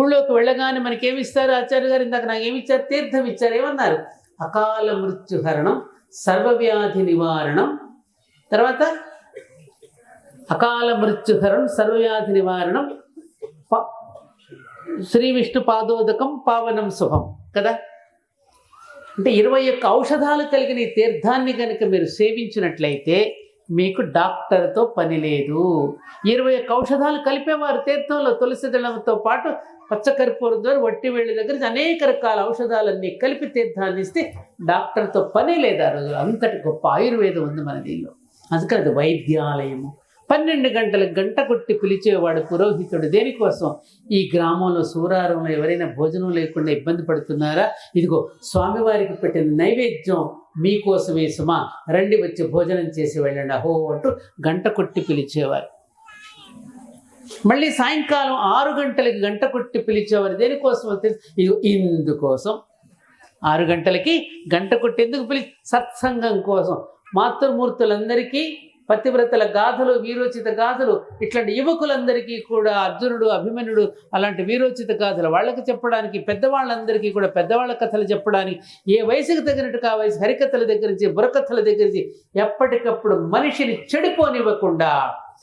గుళ్ళోకి వెళ్ళగానే మనకి ఏమి ఇస్తారు? ఆచార్య గారు ఇందాక నాకు ఏమి ఇచ్చారు? తీర్థం ఇచ్చారు. ఏమన్నారు? అకాల మృత్యుహరణం సర్వవ్యాధి నివారణం. తర్వాత అకాల మృత్యుహరణం సర్వవ్యాధి నివారణం. ప- శ్రీ విష్ణు పాదోదకం పావనం సుఖం కదా? అంటే ఇరవై ఒక్క ఔషధాలు కలిగిన ఈ తీర్థాన్ని కనుక మీరు సేవించినట్లయితే మీకు డాక్టర్తో పని లేదు. ఇరవై ఒక్క ఔషధాలు కలిపేవారు తీర్థంలో తులసి దళంతో పాటు పచ్చకర్పూరం ద్వారా వట్టి వేళ్ళ దగ్గర అనేక రకాల ఔషధాలన్నీ కలిపి తీర్థాన్ని ఇస్తే డాక్టర్తో పని లేదు ఆ రోజు. అంతటి గొప్ప ఆయుర్వేదం ఉంది మన దీనిలో. అందుకని అది వైద్యాలయము. పన్నెండు గంటలకు గంట కొట్టి పిలిచేవాడు పురోహితుడు. దేనికోసం? ఈ గ్రామంలో సూరారంలో ఎవరైనా భోజనం లేకుండా ఇబ్బంది పడుతున్నారా? ఇదిగో స్వామివారికి పెట్టిన నైవేద్యం మీకోసమే సుమా. రండి వచ్చి భోజనం చేసి వెళ్ళండి. అహో అంటూ గంట కొట్టి పిలిచేవారు. మళ్ళీ సాయంకాలం ఆరు గంటలకి గంట కొట్టి పిలిచేవారు. దేనికోసం తెలుసు? ఇదిగో ఇందుకోసం. ఆరు గంటలకి గంట కొట్టి ఎందుకు పిలి? సత్సంగం కోసం. మాతృమూర్తులందరికీ పతివ్రతల గాథలు వీరోచిత గాథలు. ఇట్లాంటి యువకులందరికీ కూడా అర్జునుడు అభిమన్యుడు అలాంటి వీరోచిత గాథలు. వాళ్ళకి చెప్పడానికి పెద్దవాళ్ళందరికీ కూడా పెద్దవాళ్ళ కథలు చెప్పడానికి ఏ వయసుకు తగినట్టు ఆ వయసు హరికథల దగ్గర నుంచి బుర్రకథల దగ్గర నుంచి ఎప్పటికప్పుడు మనిషిని చెడిపోనివ్వకుండా